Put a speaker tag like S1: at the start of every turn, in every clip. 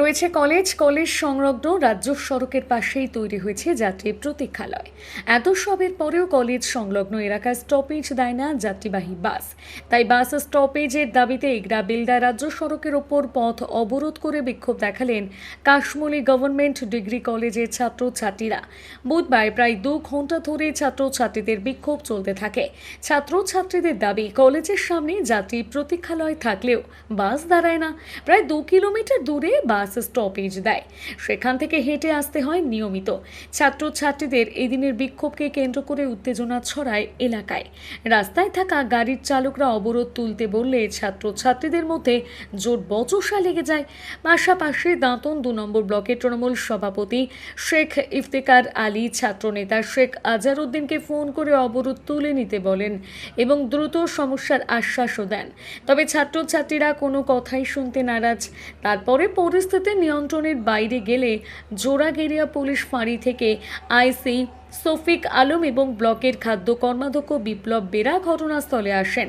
S1: রয়েছে college college সংলগ্ন রাজ্য সড়কের পাশেই তৈরি হয়েছে যাত্রী প্রতীক্ষালয়। এত সবের পরেও কলেজ সংলগ্ন এলাকায় স্টপেজ দেয় না যাত্রীবাহী বাস। তাই বাস স্টপেজের দাবিতে ইগরা বিলদা রাজ্য সড়কের ওপর পথ অবরোধ করে বিক্ষোভ দেখালেন কাশমুলি গভর্নমেন্ট ডিগ্রি কলেজের ছাত্রছাত্রীরা। বুধবার প্রায় দু ঘণ্টা ধরে ছাত্রছাত্রীদের বিক্ষোভ চলতে থাকে। ছাত্রছাত্রীদের দাবি, কলেজের সামনে যাত্রী প্রতীক্ষালয় থাকলেও বাস দাঁড়ায় না। প্রায় দু কিলোমিটার দূরে বাস স্টপেজ দেয়। সেখান থেকে হেঁটে আসতে হয় নিয়মিত। ছাত্রছাত্রীদের এদিনের বিক্ষোভকে কেন্দ্র করে উত্তেজনা ছড়ায় এলাকায়। রাস্তায় থাকা গাড়ির চালকরা অবরোধ তুলতে বললে ছাত্রছাত্রীদের মধ্যে জোর বচসা লেগে যায়। পাশাপাশি দাঁতন দু নম্বর ব্লকের তৃণমূল সভাপতি শেখ ইফতেকার আলী, ছাত্রনেতা শেখ আজারউদ্দিনকে ফোন করে অবরোধ তুলে নিতে বলেন এবং দ্রুত সমস্যার আশ্বাসও দেন। তবে ছাত্রছাত্রীরা কোনো কথাই শুনতে নারাজ। তারপরে পরিস্থিতি নিয়ন্ত্রণের বাইরে গেলে জোড়াগেরিয়া পুলিশ ফাঁড়ি থেকে আইসি সফিক আলম এবং ব্লকের খাদ্য কর্মাধ্যক্ষ বিপ্লব বেরা ঘটনাস্থলে আসেন।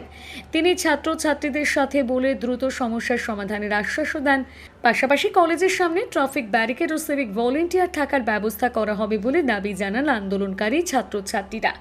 S1: তিনি ছাত্রছাত্রীদের সাথে বলে দ্রুত সমস্যার সমাধানের আশ্বাসও দেন। পাশাপাশি কলেজের সামনে ট্রাফিক ব্যারিকেড ও সিভিক ভলেন্টিয়ার থাকার ব্যবস্থা করা হবে বলে দাবি জানান আন্দোলনকারী ছাত্রছাত্রীরা।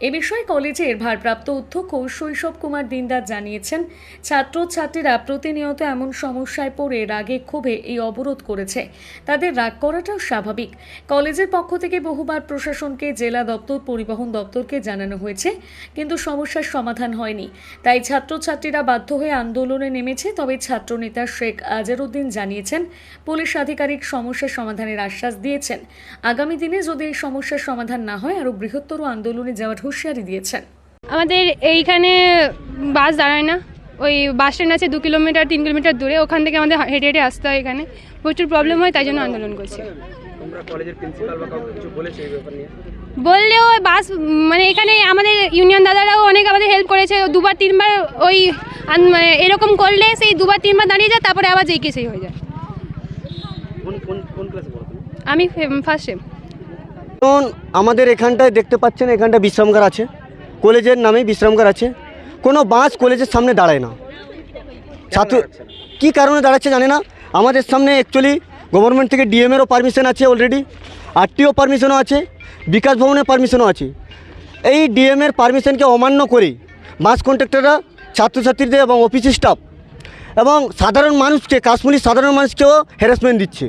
S1: এ বিষয়ে কলেজের ভারপ্রাপ্ত অধ্যক্ষ শৈশব কুমার দিনদার জানিয়েছেন, ছাত্রছাত্রীরা প্রতিনিয়ত এমন সমস্যায় পড়ে রাগে ক্ষোভে এই অবরোধ করেছে। তাদের রাগ করাটাও স্বাভাবিক। কলেজের পক্ষ থেকে বহুবার প্রশাসনকে জেলা দপ্তর পরিবহন দপ্তরকে জানানো হয়েছে কিন্তু সমস্যার সমাধান হয়নি। তাই ছাত্রছাত্রীরা বাধ্য হয়ে আন্দোলনে নেমেছে তবে ছাত্রনেতা শেখ আজারউদ্দিন জানিয়েছেন পুলিশ আধিকারিক সমস্যার সমাধানের আশ্বাস দিয়েছেন। আগামী দিনে যদি এই সমস্যার সমাধান না হয় আরও বৃহত্তর আন্দোলনে যাওয়ার হুঁশিয়ারি দিয়েছেন।
S2: আমাদের এইখানে বাস দাঁড়ায় না। ওই বাস স্ট্যান্ড আছে দু কিলোমিটার তিন কিলোমিটার দূরে ওখান থেকে আমাদের হেঁটে হেঁটে আসতে হয় এখানে। প্রচুর প্রবলেম হয় তাই জন্য আন্দোলন করছি। বললেও বাস মানে এখানে আমাদের ইউনিয়ন দাদারাও অনেক আমাদের হেল্প করেছে। দুবার তিনবার ওই আন- মানে এরকম করলে সেই দুবার তিনবার দাঁড়িয়ে যায় তারপরে আবার যেই কেসেই হয়ে যায়। আমি ফার্স্ট সেম
S3: আমাদের এখানটায় দেখতে পাচ্ছেন এখানটা বিশ্রামগার আছে। কলেজের নামে বিশ্রামগার আছে। কোনো বাস কলেজের সামনে দাঁড়ায় না। ছাত্র? কী কারণে দাঁড়াচ্ছে জানে না। আমাদের সামনে অ্যাকচুয়ালি গভর্নমেন্ট থেকে ডিএমেরও পারমিশন আছে অলরেডি আরটিও পারমিশনও আছে, বিকাশ ভবনের পারমিশনও আছে। এই ডিএমের পারমিশনকে অমান্য করে বাস কন্ট্রাক্টররা ছাত্রছাত্রীদের এবং অফিস স্টাফ এবং সাধারণ মানুষকে, কাশ্মীরি সাধারণ মানুষকেও হ্যারাসমেন্ট দিচ্ছে।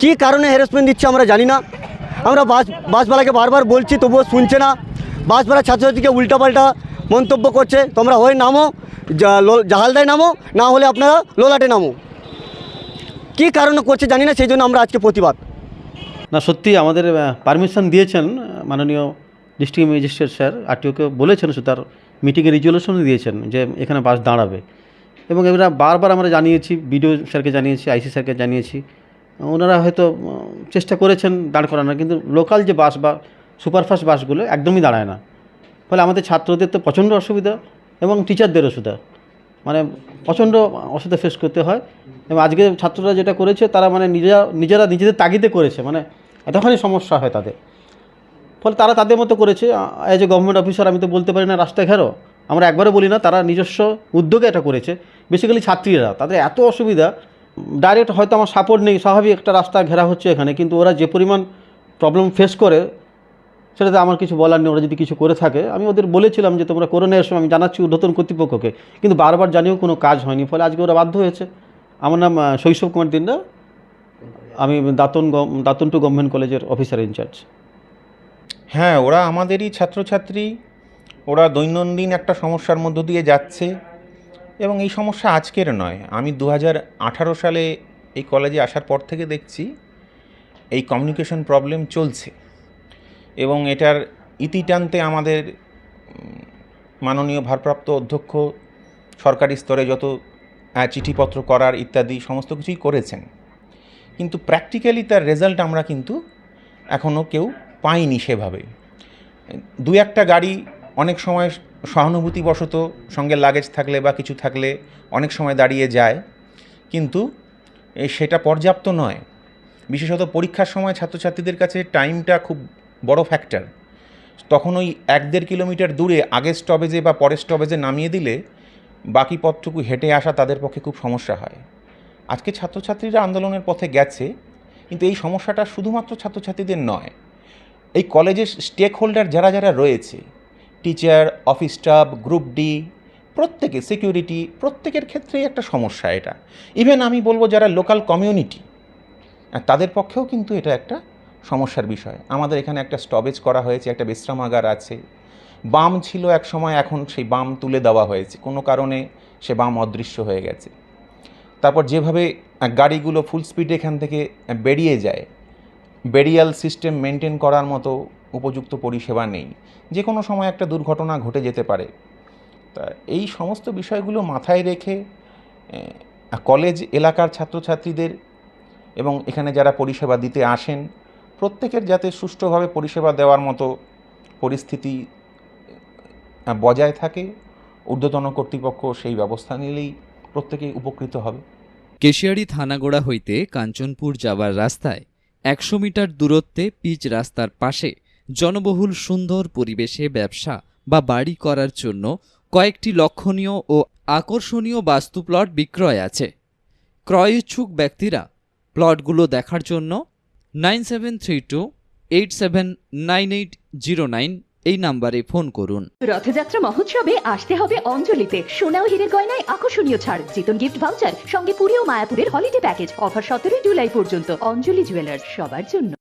S3: কী কারণে হ্যারাসমেন্ট দিচ্ছে আমরা জানি না। আমরা বাস, বাসওয়ালাকে বারবার বলছি, তবুও শুনছে না। বাসবালা ছাত্রছাত্রীকে উল্টাপাল্টা মন্তব্য করছে, তোমরা হয় নামো জাহালদায় নামো, না হলে আপনারা লোলাটে নামো। কী কারণে করছে জানি না, সেই জন্য আমরা আজকে প্রতিবাদ।
S4: না, সত্যি আমাদের পারমিশন দিয়েছেন মাননীয় ডিস্ট্রিক্ট ম্যাজিস্ট্রেট স্যার আরটিওকে বলেছেন তার মিটিংয়ে রিজলিউশন দিয়েছেন যে এখানে বাস দাঁড়াবে। এবং এবার বারবার আমরা জানিয়েছি বিডিও স্যারকে জানিয়েছি আইসি স্যারকে জানিয়েছি, ওনারা হয়তো চেষ্টা করেছেন দাঁড় করানোর, কিন্তু লোকাল যে বাস বা সুপারফাস্ট বাসগুলো একদমই দাঁড়ায় না। ফলে আমাদের ছাত্রদের তো প্রচণ্ড অসুবিধা এবং টিচারদের অসুবিধা। মানে প্রচণ্ড অসুবিধা ফেস করতে হয়। এবং আজকে ছাত্ররা যেটা করেছে, তারা মানে নিজেরা নিজেরা নিজেদের তাগিদে করেছে মানে এতখানি সমস্যা হয় তাদের। ফলে তারা তাদের মতো করেছে। অ্যাজ এ গভর্নমেন্ট অফিসার আমি তো বলতে পারি না রাস্তায় ঘেরো আমরা একবারও বলি না, তারা নিজস্ব উদ্যোগে এটা করেছে। বেসিক্যালি ছাত্রীরা, তাদের এত অসুবিধা ডাইরেক্ট হয়তো আমার সাপোর্ট নেই, স্বাভাবিক একটা রাস্তা ঘেরা হচ্ছে এখানে, কিন্তু ওরা যে পরিমাণ প্রবলেম ফেস করে সেটাতে আমার কিছু বলার নেই, ওরা যদি কিছু করে থাকে। আমি ওদের বলেছিলাম যে তোমরা করোনা এর সময় আমি জানাচ্ছি ঊর্ধ্বতন কর্তৃপক্ষকে। কিন্তু বারবার জানিয়েও কোনো কাজ হয়নি, ফলে আজকে ওরা বাধ্য হয়েছে। আমার নাম শৈশব কুমার দিনরা আমি দাতন দাতন টু গভর্নমেন্ট কলেজের অফিসার ইনচার্জ।
S5: হ্যাঁ ওরা আমাদেরই ছাত্রছাত্রী। ওরা দৈনন্দিন একটা সমস্যার মধ্য দিয়ে যাচ্ছে। এবং এই সমস্যা আজকের নয়। আমি দু সালে এই কলেজে আসার পর থেকে দেখছি, এই কমিউনিকেশন প্রবলেম চলছে। এবং এটার ইতি টানতে আমাদের মাননীয় ভারপ্রাপ্ত অধ্যক্ষ, সরকারি স্তরে যত চিঠিপত্র করার ইত্যাদি সমস্ত কিছুই করেছেন। কিন্তু প্র্যাকটিক্যালি তার রেজাল্ট আমরা কিন্তু এখনও কেউ পাইনি সেভাবে। দু একটা গাড়ি অনেক সময় সহানুভূতিবশত সঙ্গে লাগেজ থাকলে বা কিছু থাকলে অনেক সময় দাঁড়িয়ে যায়, কিন্তু সেটা পর্যাপ্ত নয়। বিশেষত পরীক্ষার সময় ছাত্রছাত্রীদের কাছে টাইমটা খুব বড় ফ্যাক্টর তখন ওই এক দেড় কিলোমিটার দূরে আগের স্টপেজে বা পরের স্টপেজে নামিয়ে দিলে বাকি পথটুকু হেঁটে আসা তাদের পক্ষে খুব সমস্যা হয়। আজকে ছাত্রছাত্রীরা আন্দোলনের পথে গেছে, কিন্তু এই সমস্যাটা শুধুমাত্র ছাত্রছাত্রীদের নয়, এই কলেজের স্টেক হোল্ডার যারা যারা রয়েছে teacher office staff group D প্রত্যেকে সিকিউরিটি প্রত্যেকের ক্ষেত্রেই একটা সমস্যা এটা। ইভেন আমি বলব যারা লোকাল কমিউনিটি তাদের পক্ষেও কিন্তু এটা একটা সমস্যার বিষয়। আমাদের এখানে একটা স্টপেজ করা হয়েছে, একটা বিশ্রামাগার আছে। বাম ছিল এক সময়, এখন সেই বাম তুলে দেওয়া হয়েছে। কোনো কারণে সে বাম অদৃশ্য হয়ে গেছে। তারপর যেভাবে গাড়িগুলো ফুল স্পিডে এখান থেকে বেরিয়ে যায় বেরিয়াল সিস্টেম মেনটেন করার মতো উপযুক্ত পরিষেবা নেই। যে কোনো সময় একটা দুর্ঘটনা ঘটে যেতে পারে। তা এই সমস্ত বিষয়গুলো মাথায় রেখে কলেজ এলাকার ছাত্রছাত্রীদের এবং এখানে যারা পরিষেবা দিতে আসেন প্রত্যেকের যাতে সুষ্ঠুভাবে পরিষেবা দেওয়ার মতো পরিস্থিতি বজায় থাকে, ঊর্ধ্বতন কর্তৃপক্ষ সেই ব্যবস্থা নিলেই প্রত্যেকেই উপকৃত হবে।
S6: কেশিয়ারি থানাগোড়া হইতে কাঞ্চনপুর যাওয়ার রাস্তায় একশো মিটার দূরত্বে পিচ রাস্তার পাশে জনবহুল সুন্দর পরিবেশে ব্যবসা বা বাড়ি করার জন্য কয়েকটি লক্ষণীয় ও আকর্ষণীয় বাস্তু প্লট বিক্রয় আছে। ক্রয় ইচ্ছুক ব্যক্তিরা প্লটগুলো দেখার জন্য nine seven three two eight seven nine eight zero nine এই নাম্বারে ফোন করুন।
S7: রথযাত্রা মহোৎসবে আসতে হবে অঞ্জলিতে। সোনা ও হীরের গয়নায় আকর্ষণীয় ছাড়, জিতন গিফট ভাউচার সঙ্গে পুরী ও মায়াপুরের হলিডে প্যাকেজ অফার সতেরোই জুলাই পর্যন্ত। অঞ্জলি জুয়েলার্স সবার জন্য।